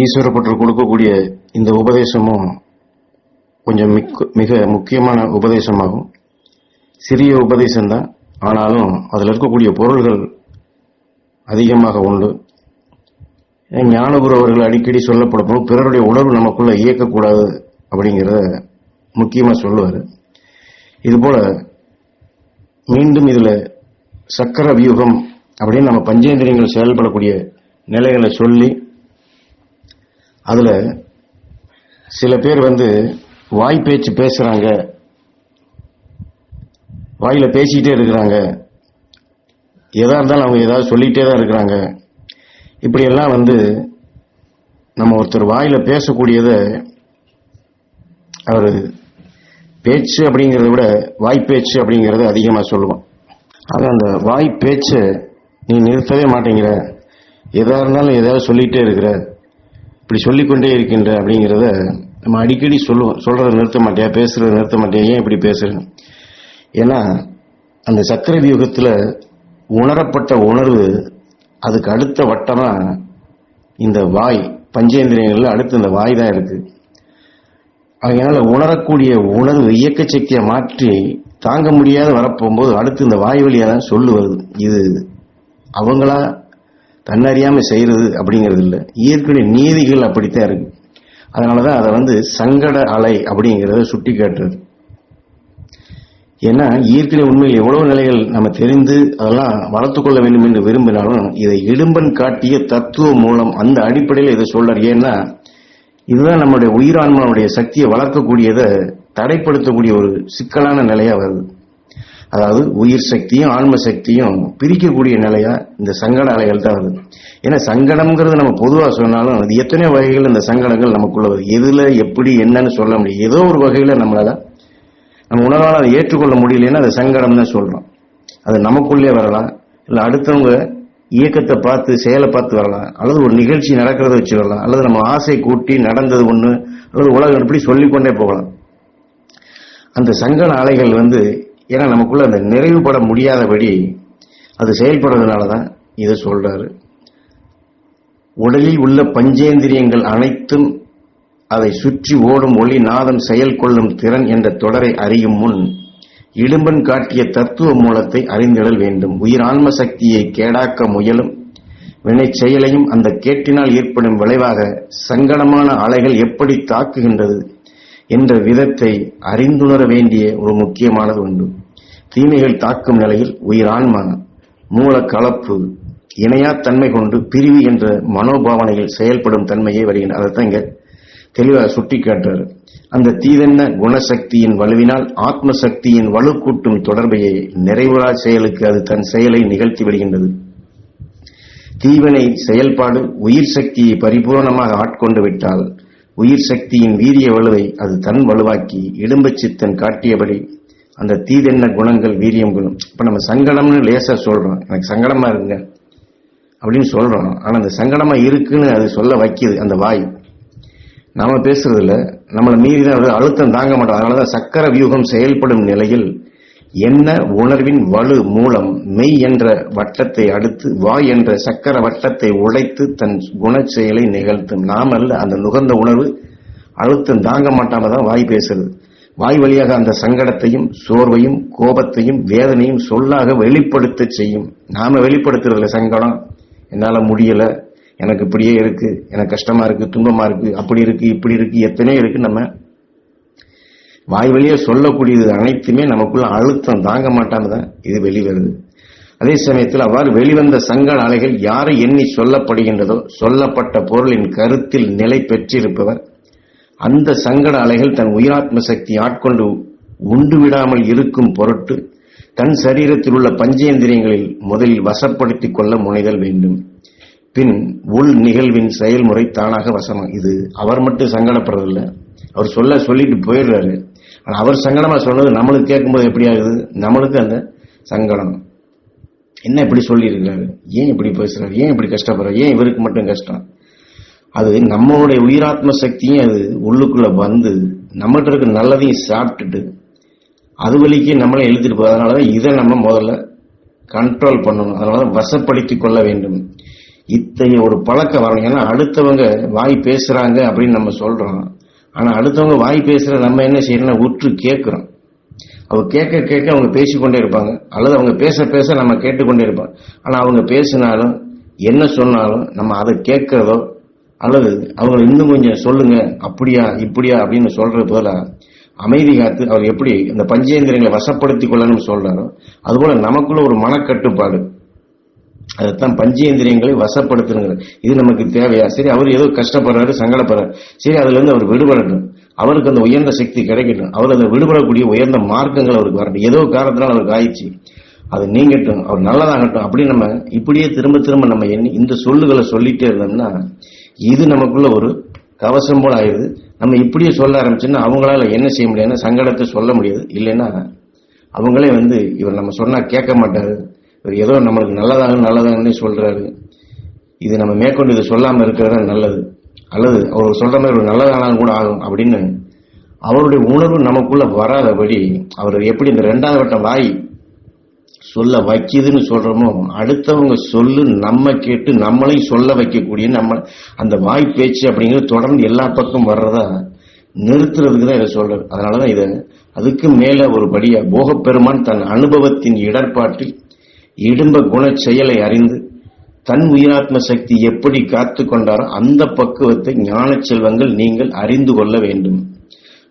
ஈஸ்வரப்பற்று கொடுக்கக்கூடிய இந்த உபதேசமும் கொஞ்சம் மிக்க மிக முக்கியமான உபதேசமாகும். சிறிய உபதேசம்தான் ஆனாலும் அதில் இருக்கக்கூடிய பொருள்கள் அதிகமாக உண்டு. ஞானகுரு அவர்கள் அடிக்கடி சொல்லப்படும் பிறருடைய உணர்வு நமக்குள்ள இயக்கக்கூடாது அப்படிங்கிறத முக்கியமாக சொல்லுவார். இதுபோல மீண்டும் இதில் சக்கர வியூகம் அப்படின்னு நம்ம பஞ்சேந்திரியங்கள் செயல்படக்கூடிய நிலைகளை சொல்லி அதில் சில பேர் வந்து வாய் பேச்சு பேசுகிறாங்க வாயில் பேசிக்கிட்டே இருக்கிறாங்க. எதாக இருந்தாலும் அவங்க ஏதாவது சொல்லிகிட்டே தான் இருக்கிறாங்க. இப்படியெல்லாம் வந்து நம்ம ஒருத்தர் வாயில் பேசக்கூடியதை அவர் பேச்சு அப்படிங்கிறத விட வாய்ப்பேச்சு அப்படிங்கிறத அதிகமாக சொல்லுவோம் ஆக அந்த வாய் நீ நிறுத்தவே மாட்டேங்கிற. எதாக இருந்தாலும் ஏதாவது சொல்லிகிட்டே இருக்கிற இப்படி சொல்லிக்கொண்டே இருக்கின்ற அப்படிங்கிறத நம்ம அடிக்கடி சொல்லுவோம் சொல்கிறத நிறுத்த மாட்டியா பேசுகிறத நிறுத்த மாட்டியா ஏன் இப்படி பேசுகிறேன் ஏன்னா அந்த சக்கர வியூகத்தில் உணரப்பட்ட உணர்வு அதுக்கு அடுத்த வட்டமாக இந்த வாய் பஞ்சேந்திரியங்களில் அடுத்து இந்த வாய் தான் இருக்குது அதனால உணரக்கூடிய உணர்வு இயக்க சக்தியை மாற்றி தாங்க முடியாத வரப்போகும்போது அடுத்து இந்த வாய் வழியாக தான் சொல்லு வருது. இது அவங்களா தன்னறியாம செய்யறது அப்படிங்கிறது இல்லை. இயற்கை நீதிகள் அப்படித்தான் இருக்கு. அதனால தான் அதை வந்து சங்கட அலை அப்படிங்கிறத சுட்டி காட்டுறது. ஏன்னா இயற்கை உண்மையில் எவ்வளவு நிலைகள் நம்ம தெரிந்து அதெல்லாம் வளர்த்துக்கொள்ள வேண்டும் என்று விரும்பினாலும் இதை இடும்பன் காட்டிய தத்துவ மூலம் அந்த அடிப்படையில் இதை சொல்றார். ஏன்னா இதுதான் நம்முடைய உயிரான்மாவுடைய சக்தியை வளர்க்கக்கூடியதை தடைப்படுத்தக்கூடிய ஒரு சிக்கலான நிலையா வருது. அதாவது உயிர் சக்தியும் ஆன்ம சக்தியும் பிரிக்கக்கூடிய நிலையா இந்த சங்கட அலைகள் தான் வருது ஏன்னா சங்கடம்ங்கிறது நம்ம பொதுவாக சொன்னாலும் அது எத்தனை வகைகள் இந்த சங்கடங்கள் நமக்குள்ள வருது. எதுல எப்படி என்னன்னு சொல்ல முடியும் ஏதோ ஒரு வகையில நம்மளால நம்ம உணர்வால் அதை ஏற்றுக்கொள்ள முடியலன்னா அது சங்கடம் தான் சொல்றோம். அது நமக்குள்ளே வரலாம். இல்லை அடுத்தவங்க இயக்கத்தை பார்த்து செயலை பார்த்து வரலாம். அல்லது ஒரு நிகழ்ச்சி நடக்கிறத வச்சு வரலாம். அல்லது நம்ம ஆசை கூட்டி நடந்தது ஒன்று அல்லது உலகம் எப்படி சொல்லிக்கொண்டே போகலாம். அந்த சங்கட அலைகள் வந்து ஏன்னா நமக்குள்ள அந்த நிறைவுபட முடியாதபடி அது செயல்படுறதுனால தான் இதை சொல்றாரு. உடலில் உள்ள பஞ்சேந்திரியங்கள் அனைத்தும் அதை சுற்றி ஓடும் ஒளி நாதம் செயல் கொள்ளும் திறன் என்ற தொடரை அறியும் முன் இடும்பன் காட்டிய தத்துவ மூலத்தை அறிந்திடல் வேண்டும். உயிர் ஆன்ம சக்தியை கேடாக்க முயலும். வினை செயலையும் அந்த கேட்டினால் ஏற்படும் விளைவாக சங்கடமான அலைகள் எப்படி தாக்குகின்றது என்ற விதத்தை அறிந்துணர வேண்டிய ஒரு முக்கியமானது உண்டு. தீமைகள் தாக்கும் நிலையில் உயிரான்மா மூல கலப்பு இணையா தன்மை கொண்டு பிரிவு என்ற மனோபாவனையில் செயல்படும் தன்மையே வருகின்ற அதைத்தான் இங்க தெளிவாக சுட்டி காட்டுறாரு அந்த தீதென்ன குணசக்தியின் வலுவினால் ஆத்ம சக்தியின் வலுக்கூட்டும் தொடர்பையை நிறைவுறா செயலுக்கு அது தன் செயலை நிகழ்த்தி விடுகின்றது. தீவினை செயல்பாடு உயிர் சக்தியை பரிபூர்ணமாக ஆட்கொண்டு விட்டால் உயிர் சக்தியின் வீரிய வலுவை அது தன் வலுவாக்கி இடும்பு சித்தன் காட்டியபடி அந்த தீதென்ன குணங்கள் வீரியம் குணம். இப்போ நம்ம சங்கடம்னு லேசாக சொல்கிறோம் எனக்கு சங்கடமாக இருங்க அப்படின்னு சொல்கிறோம் ஆனால் அந்த சங்கடமாக இருக்குன்னு அது சொல்ல வைக்கிது அந்த வாய். நாம் பேசுறதுல நம்மளை மீறி தான் அழுத்தம் தாங்க மாட்டோம். அதனாலதான் சக்கர வியூகம் செயல்படும் நிலையில் என்ன உணர்வின் வலு மூலம் மெய் என்ற வட்டத்தை அடுத்து வாய் என்ற சக்கர வட்டத்தை உடைத்து தன் குண செயலை நிகழ்த்தும். நாம் அல்ல அந்த நுகர்ந்த உணர்வு அழுத்தம் தாங்க மாட்டாம தான் வாய் பேசுறது வாய் வழியாக அந்த சங்கடத்தையும் சோர்வையும் கோபத்தையும் வேதனையும் சொல்லாக வெளிப்படுத்த செய்யும். நாம வெளிப்படுத்துறதுல சங்கடம். என்னால முடியல. எனக்கு இப்படியே இருக்கு. எனக்கு கஷ்டமா இருக்கு. துன்பமா இருக்கு. அப்படி இருக்கு இப்படி இருக்கு. எத்தனையோ இருக்கு நம்ம. வாய் வழியே சொல்லக்கூடியது அனைத்துமே நமக்குள்ள அழுத்தம் தாங்க மாட்டான்னு தான் இது வெளிவருது. அதே சமயத்தில் அவ்வாறு வெளிவந்த சங்கட அலைகள் யாரை எண்ணி சொல்லப்படுகின்றதோ சொல்லப்பட்ட பொருளின் கருத்தில் நிலை பெற்றிருப்பவர் அந்த சங்கட அலைகள் தன் உயிராத்ம சக்தி ஆட்கொண்டு உண்டு விடாமல் இருக்கும் பொருட்டு தன் சரீரத்தில் உள்ள பஞ்சேந்திரியங்களில் முதலில் வசப்படுத்திக் கொள்ள முனைதல் வேண்டும். பின் உள் நிகழ்வின் செயல்முறை தானாக வசமாகும் இது அவர் மட்டும் சங்கடப்படுறதில்ல. அவர் சொல்ல சொல்லிட்டு போயிடுறாரு. ஆனால் அவர் சங்கடமா சொன்னது நம்மளுக்கு கேட்கும்போது எப்படி ஆகுது? நம்மளுக்கு அந்த சங்கடம். என்ன இப்படி சொல்லியிருக்காரு ஏன் இப்படி பேசுறாரு? ஏன் இப்படி கஷ்டப்படுறாரு? ஏன் இவருக்கு மட்டும் கஷ்டம்? அது நம்மளுடைய உயிராத்ம சக்தியும் அது உள்ளுக்குள்ளே வந்து நம்மகிட்ட இருக்க நல்லதையும் சாப்பிட்டுட்டு அது வழிக்கு நம்மளே எழுதிட்டு போகுது. அதனாலதான் இதை நம்ம முதல்ல கண்ட்ரோல் பண்ணணும். அதனால வசப்படுத்தி கொள்ள வேண்டும். இத்தகைய ஒரு பழக்கம் வரணும் ஏன்னா அடுத்தவங்க வாய் பேசுகிறாங்க அப்படின்னு நம்ம சொல்கிறோம் ஆனால் அடுத்தவங்க வாய் பேசுகிற நம்ம என்ன செய்யணும்னா உற்று கேட்குறோம். அவங்க கேட்க கேட்க அவங்க பேசிக்கொண்டே இருப்பாங்க. அல்லது அவங்க பேச பேச நம்ம கேட்டுக்கொண்டே இருப்போம். ஆனால் அவங்க பேசினாலும் என்ன சொன்னாலும் நம்ம அதை கேட்குறதோ அல்லது அவங்க இன்னும் கொஞ்சம் சொல்லுங்க அப்படியா இப்படியா அப்படின்னு சொல்ற போல அமைதி காத்து அவர் எப்படி இந்த பஞ்சேந்திரங்களை வசப்படுத்திக் கொள்ளணும்னு சொல்றாரோ அதுபோல நமக்குள்ள ஒரு மனக்கட்டுப்பாடு. அதைத்தான் பஞ்சேந்திரியங்களை வசப்படுத்தணுங்கிற இது நமக்கு தேவையா? சரி அவர் ஏதோ கஷ்டப்படுறாரு சங்கடப்படுறாரு. சரி அதுல இருந்து அவர் விடுபடட்டும் அவருக்கு அந்த உயர்ந்த சக்தி கிடைக்கட்டும். அவர் அதை விடுபடக்கூடிய உயர்ந்த மார்க்கங்கள் அவருக்கு வரட்டும். ஏதோ காரணத்தினால் அவருக்கு ஆயிடுச்சு. அது நீங்கட்டும் அவர் நல்லதாகட்டும் அப்படி நம்ம இப்படியே திரும்ப திரும்ப நம்ம எண்ணி இந்த சொல்லுகளை சொல்லிட்டே இருந்தோம்னா இது நமக்குள்ள ஒரு கவசம் போல ஆயிடுது. நம்ம இப்படியே சொல்ல ஆரம்பிச்சோன்னா அவங்களால என்ன செய்ய முடியாதுன்னா சங்கடத்தை சொல்ல முடியாது? இல்லைன்னா அவங்களே வந்து இவர் நம்ம சொன்னால் கேட்க மாட்டாரு. இவர் ஏதோ நம்மளுக்கு நல்லதாக நல்லதாகன்னே சொல்கிறாரு இது நம்ம மேற்கொண்டு இது சொல்லாமல் இருக்கிறது நல்லது. அல்லது அவர் சொல்கிற மாதிரி ஒரு நல்லதானாலும் கூட ஆகும் அப்படின்னு அவருடைய உணர்வு நமக்குள்ளே வராதபடி அவர் எப்படி இந்த ரெண்டாவது வட்டம் வாய் சொல்ல வைக்குதுன்னு சொல்றோமோ அடுத்தவங்க சொல்லு நம்ம கேட்டு நம்மளையும் சொல்ல வைக்கக்கூடிய நம்ம அந்த வாய் பேச்சு அப்படிங்கிறது தொடர்ந்து எல்லா பக்கம் வர்றதா நிறுத்துறதுக்கு தான் இதை அதனால அதனாலதான் இதை அதுக்கு மேல ஒரு படியா போகப்பெருமான் தன் அனுபவத்தின் இடர்பாட்டில் இடும்ப குண செயலை அறிந்து தன் உயிராத்ம சக்தி எப்படி காத்து கொண்டாரோ அந்த பக்குவத்தை ஞான செல்வங்கள் நீங்கள் அறிந்து கொள்ள வேண்டும்.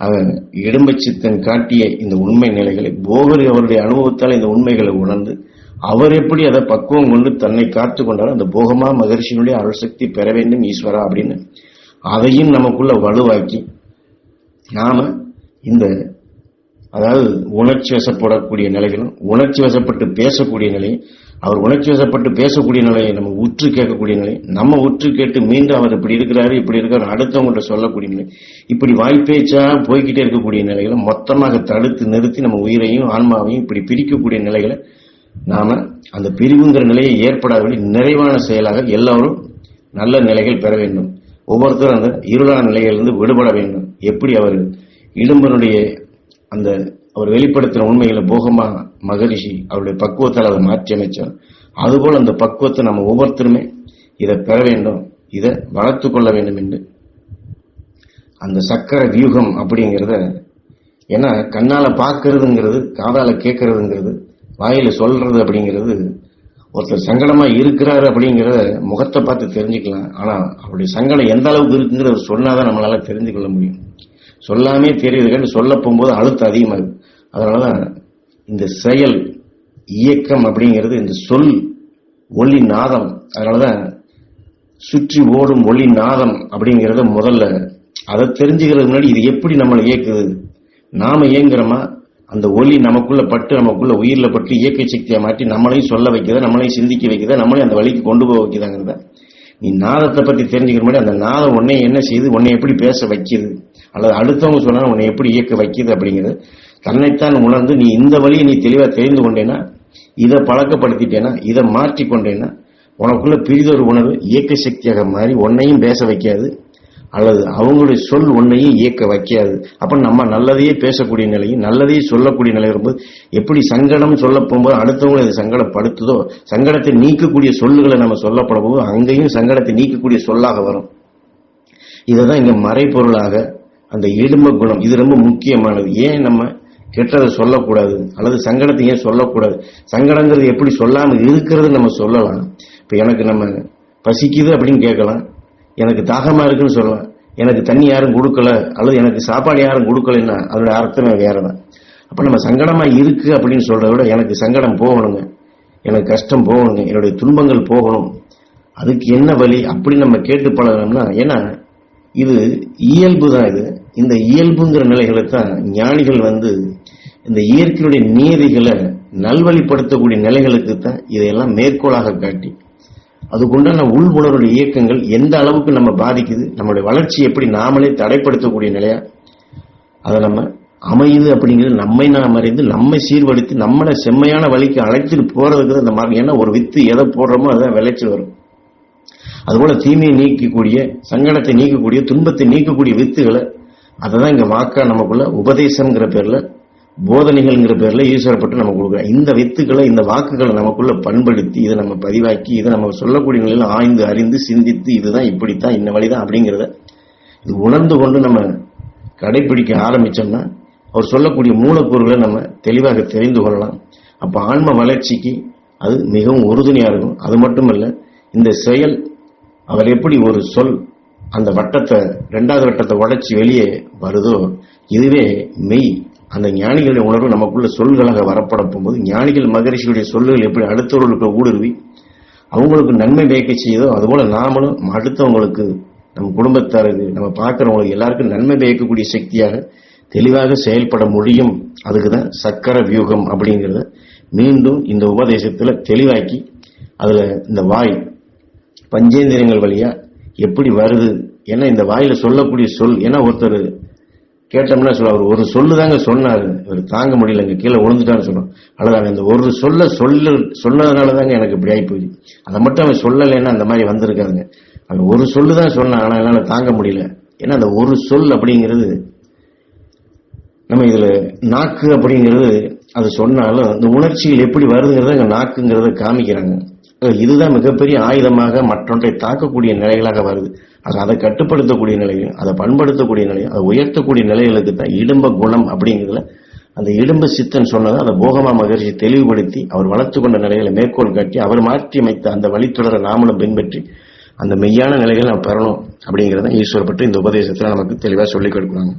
அவன் இடும்பச்சித்தன் காட்டிய இந்த உண்மை நிலைகளை போகர் அவருடைய அனுபவத்தால் இந்த உண்மைகளை உணர்ந்து அவர் எப்படி அதை பக்குவம் கொண்டு தன்னை காத்து கொண்டாலும் அந்த போகமா மகர்ஷியினுடைய அருள் சக்தி பெற வேண்டும் ஈஸ்வரா அப்படின்னு அதையும் நமக்குள்ள வலுவாக்கி நாம இந்த அதாவது உணர்ச்சி வசப்படக்கூடிய நிலைகளும் உணர்ச்சி வசப்பட்டு பேசக்கூடிய நிலையும் அவர் உணர்ச்சி வசப்பட்டு பேசக்கூடிய நிலையை நம்ம உற்று கேட்கக்கூடிய நிலை நம்ம உற்று கேட்டு மீண்டும் அவர் இப்படி இருக்கிறாரு இப்படி இருக்காரு அடுத்தவங்கள்ட்ட சொல்லக்கூடிய நிலை இப்படி வாய்ப்பேச்சா போய்கிட்டே இருக்கக்கூடிய நிலைகளை மொத்தமாக தடுத்து நிறுத்தி நம்ம உயிரையும் ஆன்மாவையும் இப்படி பிரிக்கக்கூடிய நிலைகளை நாம அந்த பிரிவுங்கிற நிலையை ஏற்படாதபடி நிறைவான செயலாக எல்லாரும் நல்ல நிலைகள் பெற வேண்டும். ஒவ்வொருத்தரும் அந்த இருளான நிலையிலிருந்து விடுபட வேண்டும். எப்படி அவர் இடும்பனுடைய அந்த அவர் வெளிப்படுத்தின உண்மைகளை போகமா மகரிஷி அவருடைய பக்குவத்தால் அதை மாற்றி அமைச்சார். அதுபோல் அந்த பக்குவத்தை நம்ம ஒவ்வொருத்தருமே இதை பெற வேண்டும் இதை வளர்த்து கொள்ள வேண்டும் என்று. அந்த சக்கர வியூகம் அப்படிங்கிறத ஏன்னா கண்ணால் பார்க்கறதுங்கிறது காதால் கேட்கறதுங்கிறது வாயில் சொல்றது அப்படிங்கிறது ஒருத்தர் சங்கடமா இருக்கிறாரு அப்படிங்கிறத முகத்தை பார்த்து தெரிஞ்சுக்கலாம். ஆனால் அவருடைய சங்கடம் எந்த அளவுக்கு இருக்குங்கிறத சொன்னாதான் நம்மளால தெரிஞ்சு கொள்ள முடியும். சொல்லாமே தெரியுதுன்னு சொல்ல போகும்போது அழுத்தம் அதிகமாகுது அதனாலதான் இந்த செயல் இயக்கம் அப்படிங்கிறது இந்த சொல் ஒளி நாதம் அதனாலதான் சுற்றி ஓடும் ஒளி நாதம் அப்படிங்கிறத முதல்ல அதை தெரிஞ்சுக்கிறதுக்கு முன்னாடி இது எப்படி நம்மளை இயக்குது? நாம இயங்குறோமா? அந்த ஒளி நமக்குள்ள பட்டு நமக்குள்ள உயிர்ல பட்டு இயக்க சக்தியை மாற்றி நம்மளையும் சொல்ல வைக்குதா? நம்மளையும் சிந்திக்க வைக்குதா? நம்மளையும் அந்த வழிக்கு கொண்டு போக வைக்குதாங்கிறத? நீ நாதத்தை பத்தி தெரிஞ்சுக்கிற மாதிரி அந்த நாதம் உன்னை என்ன செய்யுது உன்னை எப்படி பேச வைக்குது? அல்லது அடுத்தவங்க சொன்னால் உன்னை எப்படி இயக்க வைக்கிது அப்படிங்கிறது தன்னைத்தான் உணர்ந்து நீ இந்த வழியை நீ தெளிவாக தெரிந்து கொண்டேன்னா இதை பழக்கப்படுத்திட்டேன்னா இதை மாற்றி கொண்டேன்னா உனக்குள்ள பிரிதொரு உணர்வு இயக்க சக்தியாக மாறி உன்னையும் பேச வைக்காது அல்லது அவங்களுடைய சொல் உன்னையும் இயக்க வைக்காது. அப்போ நம்ம நல்லதையே பேசக்கூடிய நிலையும் நல்லதையே சொல்லக்கூடிய நிலை வரும்போது எப்படி சங்கடம் சொல்ல போகும்போது அடுத்தவங்களை அது சங்கடப்படுத்துதோ சங்கடத்தை நீக்கக்கூடிய சொல்லுகளை நம்ம சொல்லப்பட போது அங்கேயும் சங்கடத்தை நீக்கக்கூடிய சொல்லாக வரும். இதை தான் இங்கே மறைப்பொருளாக அந்த இடும்ப குணம் இது ரொம்ப முக்கியமானது. ஏன் நம்ம கெட்டதை சொல்லக்கூடாது? அல்லது சங்கடத்தை ஏன் சொல்லக்கூடாது? சங்கடங்கிறது எப்படி சொல்லாமல் இருக்கிறது நம்ம சொல்லலாம். இப்போ எனக்கு நம்ம பசிக்குது அப்படின்னு கேட்கலாம். எனக்கு தாகமாக இருக்குன்னு சொல்லலாம். எனக்கு தண்ணி யாரும் கொடுக்கல. அல்லது எனக்கு சாப்பாடு யாரும் கொடுக்கலன்னா அதோட அர்த்தமே வேறதான். அப்போ நம்ம சங்கடமாக இருக்கு அப்படின்னு சொல்கிறத விட எனக்கு சங்கடம் போகணுங்க. எனக்கு கஷ்டம் போகணுங்க. என்னுடைய துன்பங்கள் போகணும். அதுக்கு என்ன வழி? அப்படி நம்ம கேட்டு பழகணும்னா ஏன்னா இது இயல்பு தான் இது. இந்த இயல்புங்கிற நிலைகளை தான் ஞானிகள் வந்து இந்த இயற்கையுடைய நீதிகளை நல்வழிப்படுத்தக்கூடிய நிலைகளுக்கு தான் இதையெல்லாம் மேற்கோளாக காட்டி அதுக்குண்டான உள் உணர்வுடைய இயக்கங்கள் எந்த அளவுக்கு நம்ம பாதிக்குது நம்மளுடைய வளர்ச்சி எப்படி நாமளே தடைப்படுத்தக்கூடிய நிலையா அதை நம்ம அமையுது அப்படிங்கிறது நம்மை நாம் அறிந்து நம்மை சீர்படுத்தி நம்மளை செம்மையான வழிக்கு அழைத்துட்டு போறதுக்கு அந்த இந்த ஏன்னா ஒரு வித்து எதை போடுறோமோ அதை விளைச்சல் வரும். அதுபோல தீமையை நீக்கக்கூடிய சங்கடத்தை நீக்கக்கூடிய துன்பத்தை நீக்கக்கூடிய வித்துகளை அதை தான் இங்க வாக்கா நமக்குள்ள உபதேசம்ங்கிற பேர்ல போதனைகள்ங்கிற பேர்ல ஈஸ்வரப்பட்டு நம்ம கொடுக்குறோம். இந்த வித்துக்களை இந்த வாக்குகளை நமக்குள்ள பண்படுத்தி இதை நம்ம பதிவாக்கி இதை நம்ம சொல்லக்கூடிய நிலையில் ஆய்ந்து அறிந்து சிந்தித்து இதுதான் இப்படித்தான் இந்த வழிதான் அப்படிங்கிறத இது உணர்ந்து கொண்டு நம்ம கடைபிடிக்க ஆரம்பிச்சோம்னா அவர் சொல்லக்கூடிய மூலக்கூறுகளை நம்ம தெளிவாக தெரிந்து கொள்ளலாம். அப்ப ஆன்ம வளர்ச்சிக்கு அது மிகவும் உறுதுணையா இருக்கும். அது மட்டுமல்ல இந்த செயல் அவர் எப்படி ஒரு சொல் அந்த வட்டத்தை ரெண்டாவது வட்டத்தை உடைச்சி வெளியே வருதோ இதுவே மெய். அந்த ஞானிகளுடைய உணர்வு நமக்குள்ள சொல்களாக வரப்பட போகும்போது ஞானிகள் மகரிஷியுடைய சொல்லுகள் எப்படி அடுத்தவர்களுக்கு ஊடுருவி அவங்களுக்கு நன்மை பயக்க செய்யுதோ அதுபோல நாமளும் அடுத்தவங்களுக்கு நம்ம குடும்பத்தாருக்கு நம்ம பார்க்குறவங்களுக்கு எல்லாருக்கும் நன்மை பயக்கக்கூடிய சக்தியாக தெளிவாக செயல்பட முடியும். அதுக்கு தான் சக்கர வியூகம் அப்படிங்கிறத மீண்டும் இந்த உபதேசத்தில் தெளிவாக்கி அதில் இந்த வாய் பஞ்சேந்திரியங்கள் வழியாக எப்படி வருது? ஏன்னா இந்த வாயில சொல்லக்கூடிய சொல் ஏன்னா ஒருத்தர் கேட்டோம்னா சொல்ல அவர் ஒரு சொல்லு தாங்க சொன்னாரு. அவர் தாங்க முடியலங்க கீழே விழுந்துட்டான்னு சொன்னோம். அவ்வளவுதாங்க இந்த ஒரு சொல்ல சொல்லு சொன்னதுனால தாங்க எனக்கு இப்படி ஆகி போயிடுது அதை மட்டும் அவன் சொல்லலைன்னா அந்த மாதிரி வந்திருக்காதுங்க அவன் ஒரு சொல்லு தான் சொன்னான் ஆனால் என்னால் தாங்க முடியல. ஏன்னா அந்த ஒரு சொல் அப்படிங்கிறது நம்ம இதில் நாக்கு அப்படிங்கிறது அது சொன்னாலும் அந்த உணர்ச்சிகள் எப்படி வருதுங்கிறத நாக்குங்கிறத காமிக்கிறாங்க. இதுதான் மிகப்பெரிய ஆயுதமாக மற்றொன்றை தாக்கக்கூடிய நிலைகளாக வருது. ஆக அதை கட்டுப்படுத்தக்கூடிய நிலையும் அதை பண்படுத்தக்கூடிய நிலையும் அதை உயர்த்தக்கூடிய நிலைகளுக்கு தான் இடும்ப குணம் அப்படிங்கிறதுல அந்த இடும்ப சித்தன் சொன்னதை அந்த போகமா மகர்ஷி தெளிவுபடுத்தி அவர் வளர்த்து கொண்ட நிலைகளை மேற்கோள் காட்டி அவர் மாற்றி அமைத்த அந்த வழித்தொடரை நாமளும் பின்பற்றி அந்த மெய்யான நிலைகளை நாம் பெறணும் அப்படிங்கிறத ஈஸ்வரப்பட்டு இந்த உபதேசத்தில் நமக்கு தெளிவாக சொல்லிக் கொடுக்குறாங்க.